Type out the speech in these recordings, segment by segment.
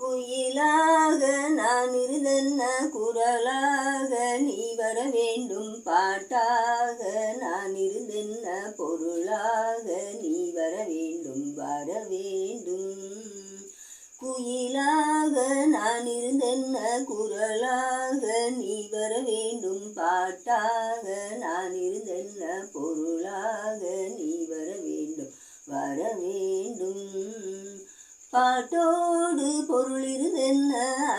குயிலாக நான் இருதென்ன குரலாக நீ வர வேண்டும்? பாட்டாக நான் இருந்தென்ன பொருளாக நீ வர வேண்டும்? வர வேண்டும். குயிலாக நான் இருந்தென்ன குரலாக நீ வர வேண்டும்? பாட்டாக நான் இருந்தென்ன பொருளாக நீ வர வேண்டும்? வர வேண்டும். பாட்டோடு பொருள் இருந்தென்ன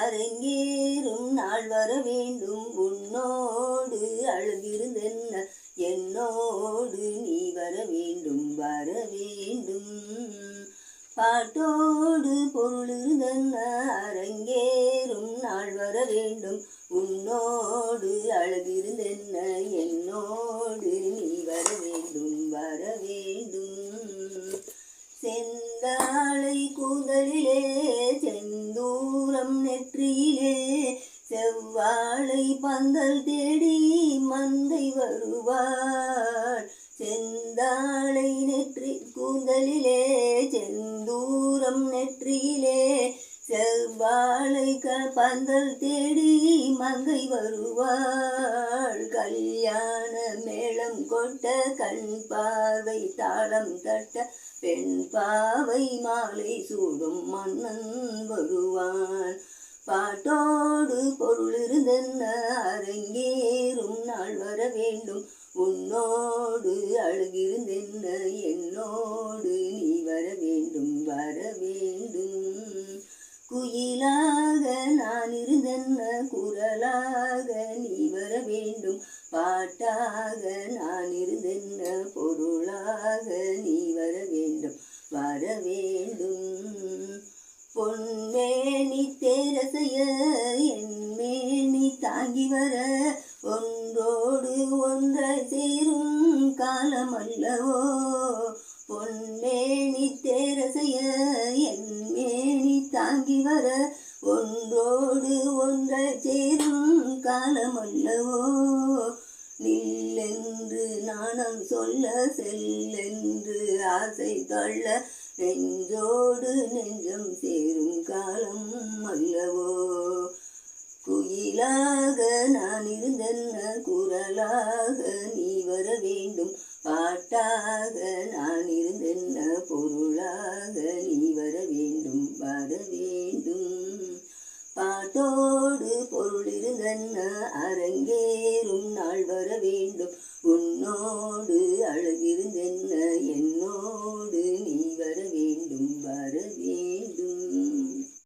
அரங்கேறும் நாள் வர வேண்டும். உன்னோடு அழுதிருந்தென்ன என்னோடு நீ வர வேண்டும் வர வேண்டும். பாட்டோடு பொருள் இருந்தென்ன அரங்கேறும் நாள் வர வேண்டும். உன்னோடு அழுதிருந்தென்ன என்னோடு நீ வர வேண்டும் வர வேண்டும். செந்தாழை கூந்தலிலே செந்தூரம் நெற்றியிலே செவ்வாழை பந்தல் தேடி மந்தை வருவாள். செந்தாழை நெற்றி கூந்தலிலே செந்தூரம் நெற்றியிலே செவ்வாழை க பந்தல் தேடி மங்கை வருவாள். கல்யாண கொட்ட கண் பார்வை தாளம் தட்ட பெண் பாவை மாலை சூடும் மன்னன் வருவான். பாட்டோடு பொருள் இருந்தென்ன அரங்கேறும் நாள் வர வேண்டும். உன்னோடு அழகிருந்தென்ன என்னோ மேனி தாங்கி வர ஒன்றோடு ஒன்றாய் சேரும் காலம் அல்லவோ பொன்மேனி தேரசைய என் மேனி தாங்கி வர ஒன்றோடு ஒன்றாய் சேரும் காலம் அல்லவோ நில்லென்று நாணம் சொல்ல செல்லென்று ஆசை தள்ள நெஞ்சோடு நெஞ்சம் சேரும் காலம் அல்லவோ பொருளாக நான் இருந்தென்ன பொருளாக நீ வர வேண்டும் வர வேண்டும். பாட்டோடு பொருள் இருந்தன்ன அரங்கேறும் நாள் வர வேண்டும். உன்னோடு அழகிருந்தென்ன என்